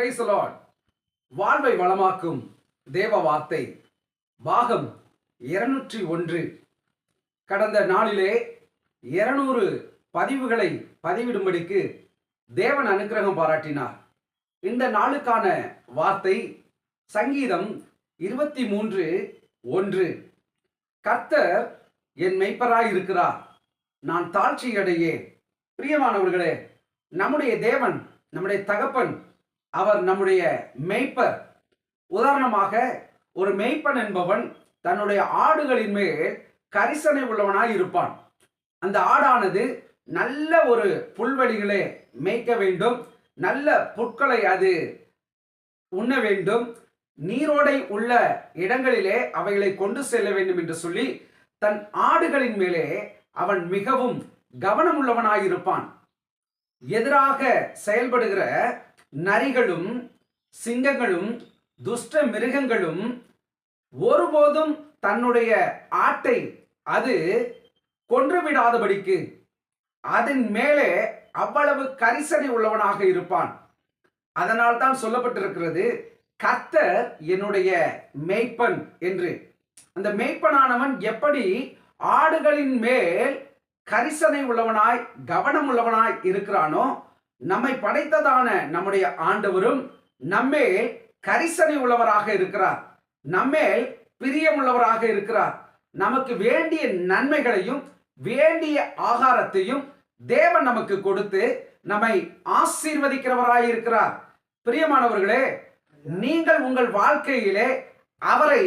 Price வாழ்வை வளமாக்கும் தேவ வார்த்தை. பாகம் இருநூற்றி ஒன்று. கடந்த நாளிலே இருநூறு பதிவுகளை பதிவிடும்படிக்கு தேவன் அனுக்கிரகம் பாராட்டினார். இந்த நாளுக்கான வார்த்தை சங்கீதம் இருபத்தி மூன்று ஒன்று. கர்த்தர் என் மெய்ப்பராய் இருக்கிறார் நான் தாழ்ச்சியடையே பிரியமானவர்களே நம்முடைய தேவன் நம்முடைய தகப்பன் அவர் நம்முடைய மெய்ப்பர். உதாரணமாக ஒரு மெய்ப்பன் என்பவன் தன்னுடைய ஆடுகளின் மேல் கரிசனை உள்ளவனாய் இருப்பான். அந்த ஆடானது நல்ல ஒரு புல்வெளிகளை மேய்க்க வேண்டும். நல்ல புட்களை அது உண்ண வேண்டும். நீரோடை உள்ள இடங்களிலே அவைகளை கொண்டு செல்ல வேண்டும் என்று சொல்லி தன் ஆடுகளின் மேலே அவன் மிகவும் கவனமுள்ளவனாயிருப்பான் எதிராக செயல்படுகிற நரிகளும் சிங்கங்களும் துஷ்ட மிருகங்களும் ஒருபோதும் தன்னுடைய ஆட்டை அது கொன்றுவிடாதபடிக்கு அதன் மேலே அவ்வளவு கரிசனை உள்ளவனாக இருப்பான். அதனால் தான் சொல்லப்பட்டிருக்கிறது கர்த்தர் என்னுடைய மெய்ப்பன் என்று. அந்த மேய்ப்பனானவன் எப்படி ஆடுகளின் மேல் கரிசனை உள்ளவனாய் கவனம் உள்ளவனாய் இருக்கிறானோ நம்மை படைத்ததான நம்முடைய ஆண்டவரும் நம்மேல் கரிசனை உள்ளவராக இருக்கிறார். நம்மேல் பிரியமுள்ளவராக இருக்கிறார். நமக்கு வேண்டிய நன்மைகளையும் வேண்டிய ஆகாரத்தையும் தேவன் நமக்கு கொடுத்து நம்மை ஆசீர்வதிக்கிறவராய் இருக்கிறார். பிரியமானவர்களே நீங்கள் உங்கள் வாழ்க்கையிலே அவரை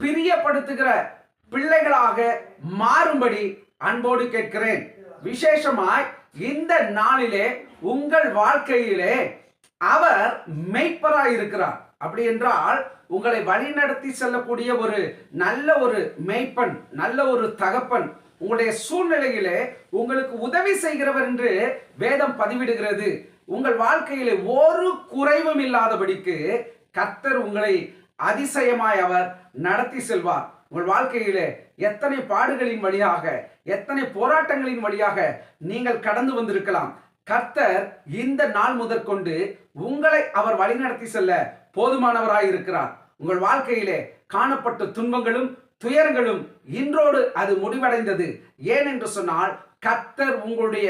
பிரியப்படுத்துகிற பிள்ளைகளாக மாறும்படி அன்போடு கேட்கிறேன். விசேஷமாய் இந்த நாளிலே உங்கள் வாழ்க்கையிலே அவர் மெய்ப்பராய் இருக்கிறார் அப்படி என்றால் உங்களை வழிநடத்தி செல்லக்கூடிய ஒரு நல்ல ஒரு மெய்ப்பன் நல்ல ஒரு தகப்பன் உங்களுடைய சூழ்நிலையிலே உங்களுக்கு உதவி செய்கிறவர் என்று வேதம் பதிவிடுகிறது. உங்கள் வாழ்க்கையிலே ஒரு குறைவும் இல்லாதபடிக்கு கர்த்தர் உங்களை அதிசயமாய் அவர் நடத்தி செல்வார். உங்கள் வாழ்க்கையிலே எத்தனை பாடுகளின் வழியாக எத்தனை போராட்டங்களின் வழியாக நீங்கள் கடந்து வந்திருக்கலாம். கர்த்தர் இந்த நாள் முதற்கொண்டு உங்களை அவர் வழிநடத்தி செல்ல போதுமானவராய் இருக்கிறார் உங்கள் வாழ்க்கையிலே காணப்பட்ட துன்பங்களும் துயரங்களும் இன்றோடு அது முடிவடைந்தது. ஏன் என்று சொன்னால் கர்த்தர் உங்களுடைய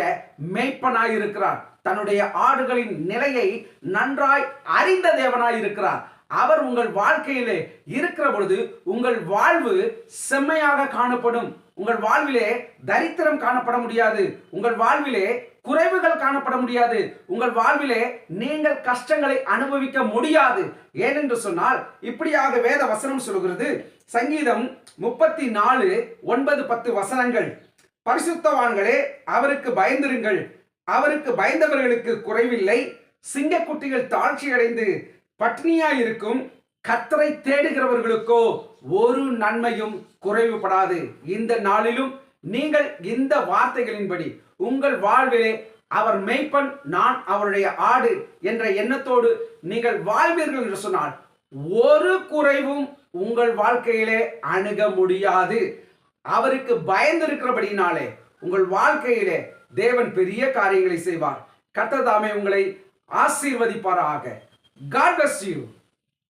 மெய்ப்பனாய் இருக்கிறார் தன்னுடைய ஆடுகளின் நிலையை நன்றாய் அறிந்த தேவனாய் இருக்கிறார் அவர் உங்கள் வாழ்க்கையிலே இருக்கிற பொழுது உங்கள் வாழ்வு செம்மையாக காணப்படும். உங்கள் வாழ்விலே தரித்திரம் காணப்பட முடியாது. உங்கள் வாழ்விலே குறைவுகள் காணப்பட முடியாது. உங்கள் வாழ்விலே நீங்கள் கஷ்டங்களை அனுபவிக்க முடியாது. ஏனென்று சொன்னால் இப்படியாக வேத வசனம் சொல்கிறது சங்கீதம் முப்பத்தி நாலு ஒன்பது பத்து வசனங்கள். பரிசுத்தவான்களே அவருக்கு பயந்திருங்கள். அவருக்கு பயந்தவர்களுக்கு குறைவில்லை. சிங்கக்குட்டிகள் தாழ்ச்சி அடைந்து பட்னியா இருக்கும் கத்தரை தேடுகிறவர்களுக்கோ ஒரு நன்மையும் குறைவுபடாது. இந்த நாளிலும் நீங்கள் இந்த வார்த்தைகளின்படி உங்கள் வாழ்விலே அவர் மெய்ப்பன் நான் அவருடைய ஆடு என்ற எண்ணத்தோடு நீங்கள் வாழ்வீர்கள் என்று சொன்னால் ஒரு குறைவும் உங்கள் வாழ்க்கையிலே அணுக முடியாது. அவருக்கு பயந்திருக்கிறபடினாலே உங்கள் வாழ்க்கையிலே தேவன் பெரிய காரியங்களை செய்வார். கர்த்தர் உங்களை ஆசீர்வதிப்பாராக. God bless you